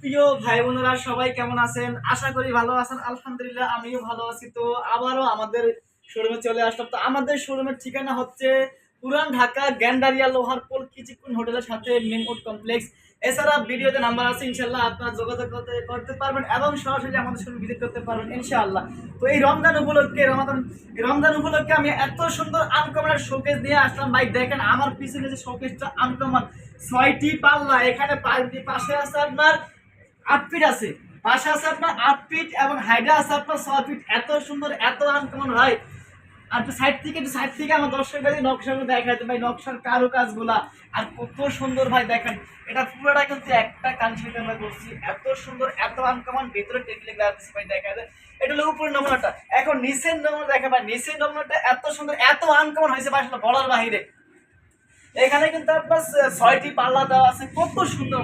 প্রিয় ভাই বোনেরা সবাই কেমন আছেন? আশা করি ভালো আছেন। আলহামদুলিল্লাহ, আমিও ভালো আছি। তো আবারও আমাদের শোরুমে চলে আসলাম। তো আমাদের শোরুমের ঠিকানা হচ্ছে পুরান ঢাকা গ্যান্ডারিয়া লোহার পোল কিচিকুন হোটেলের সাথে মেমউড কমপ্লেক্স। এছাড়া ভিডিওতে নাম্বার আছে ইনশাল্লাহ আপনারা যোগাযোগ করতে করতে পারবেন এবং সরাসরি আমাদের শোরুম ভিজিট করতে পারবেন, ইনশাআল্লাহ। তো এই রমজান উপলক্ষে, রমাদান, রমজান উপলক্ষে আমি এত সুন্দর আনকমনের শোকেস নিয়ে আসলাম। ভাই, দেখেন আমার পিছনে যে শোকেসটা আনকমন ছয়টি পাল্লা, এখানে পাশে আছে আপনার আট ফিট আছে। পাশে আছে আপনার আট ফিট এবং হাইডা আছে আপনার ছয় ফিট এত সুন্দর, এত আনকমন হয় আর তো সাইড থেকে, একটু সাইড থেকে আমার দর্শক ভাই নকশাগুলো দেখাতে ভাই নকশার কারও কাজগুলা আর কত সুন্দর ভাই দেখেন। এটা পুরোটা কিন্তু একটা কানসিতে আমরা করছি এত সুন্দর, এত আনকমন ভিতরে টেবিলে গ্লাস ভাই দেখা যায় এটা হলো উপরের নমুনাটা। এখন নিচের নমুনা দেখা ভাই নিচের নমুনাটা এত সুন্দর, এত আনকমন হয়েছে ভাই আসলে বলার বাহিরে। এখানে কিন্তু আপনার ছয়টি পাল্লা দেওয়া আছে। কত সুন্দর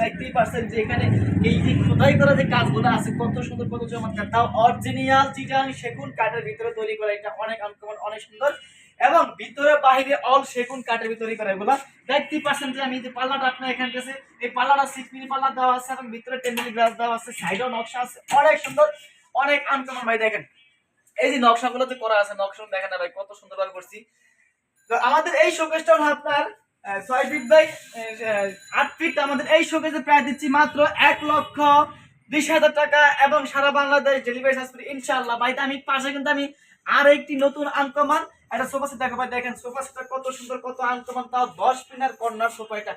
দেখতেই পাচ্ছেন যে এখানে এই যে খোদাই করা যে কাজগুলো আছে, কত সুন্দর, কত চমৎকার। তাও অরিজিনাল চিটাং সেগুন কাঠের ভিতরে তৈরি করা, এটা অনেক আনকমন অনেক সুন্দর। এবং ভিতরে বাইরে অল সেগুন কাঠের ভিতরে করা এগুলো। দেখতেই পাচ্ছেন যে আমি যে পাল্লাটা আপনার এখানে কাছে এই পাল্লাটা সিক্স পাল্লা দেওয়া আছে এবং ভিতরে টেবিল গ্লাস দেওয়া আছে সাইডেও নকশা আছে, অনেক সুন্দর, অনেক আনকমন ভাই দেখেন, এই যে নকশাগুলো যে করা আছে, নকশা দেখেন ভাই, কত সুন্দরভাবে করছি। আমাদের এই শোকেসটা হলো আপনার ছয় ফিট বাই আট ফিট আমাদের এই শোকেসে প্রায় দিচ্ছি মাত্র এক লক্ষ বিশ হাজার টাকা এবং সারা বাংলাদেশ ডেলিভারি চার্জ করি ইনশাল্লাহ ভাই, আমি পাশে কিন্তু আমি আর একটি নতুন আনকমান। একটা সোফা সেট দেখো ভাই দেখেন সোফা সেটটা কত সুন্দর, কত আনকমান। তাও দশ পিনার কর্নার সোফা এটা।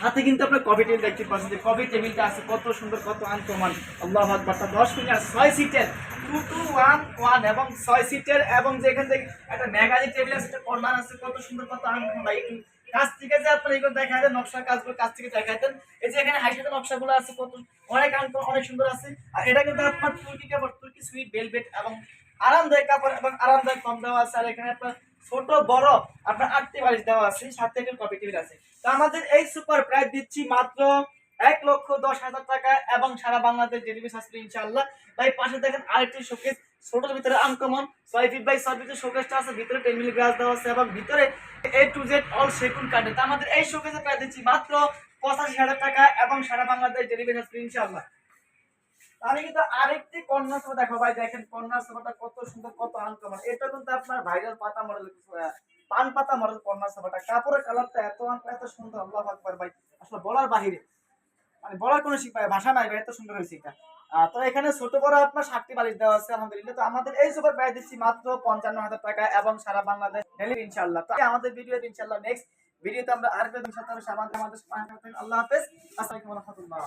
সাথে কিন্তু আপনার কফি টেবিল দেখতে পাচ্ছেন যে কফি টেবিলটা আছে কত সুন্দর, কত আনকমান। আল্লাহ আকবার। দশ মিনিট ছয় সিটের টু টু ওয়ান ওয়ান এবং ছয় সিটের এবং যে এখান থেকে একটা ম্যাগাজিন টেবিল আছে কর্নার আছে, কত সুন্দর, কত আনকমান একটু কাছ থেকে যে আপনার এগুলো দেখা যায় নকশার কাজগুলো কাছ থেকে দেখাতেন এই যে এখানে হাইসাতে নকশাগুলো আছে, কত অনেক আনকমান, অনেক সুন্দর আছে, আর এটা কিন্তু আপনার তুর্কি কাপড়, তুর্কি সুইট ভেলভেট এবং আরামদায়ক কাপড় এবং আরামদায়ক কম দেওয়া আছে, আর এখানে আপনার ছোট, বড় আপনার আটটি বালিশ দেওয়া আছে সাথে একটা কপি টেবিল আছে। তো আমাদের এই সুপার প্রাইস দিচ্ছি মাত্র এক লক্ষ দশ হাজার টাকা এবং সারা বাংলাদেশ ডেলিভারি শাস্ত্রী ইনশাআল্লাহ। ভাই, পাশে দেখেন আরেকটি শোকেস ছোটোর ভিতরে আনকমন ছয় ফিট বাই ছয় ফিটের শোকেসটা আছে, ভিতরে টেন মিলি গ্লাস দেওয়া আছে এবং ভিতরে এ টু জেড অল সেকুন কাটে তো আমাদের এই শোকেসে প্রায় দিচ্ছি মাত্র পঁচাশি হাজার টাকা এবং সারা বাংলাদেশ ডেলিভারি শাস্ত্রী ইনশাআল্লাহ। আমি কিন্তু আরেকটি কন্যা সভা দেখো ভাই, দেখেন কন্যা সভাটা কত সুন্দর, কত আনকমন এটা কিন্তু আপনার ভাইরাল পাতা মডেল পান পাতা মডেল কন্যা সভাটা কাপড়ের কালারটা এত এত সুন্দর, আল্লাহ আকবার ভাই। আসলে বলার বাহিরে। মানে বলার কোনো ভাষা নাই এত সুন্দর হয়েছে এটা। তো এখানে ছোট বড় আপনার সাতটি বালিশ দেওয়া আছে, আলহামদুলিল্লাহ। তো আমাদের এই সুপার প্রাইস দিচ্ছি মাত্র পঞ্চান্ন হাজার টাকা এবং সারা বাংলাদেশ ডেলি ইনশাল্লাহ তো আমাদের ভিডিও ইনশাল্লাহ নেক্সট ভিডিওতে আমরা আরেকটা সাথে আমাদের আল্লাহ হাফেজ। আসসালামাইকুম রহমতুল্লাহ।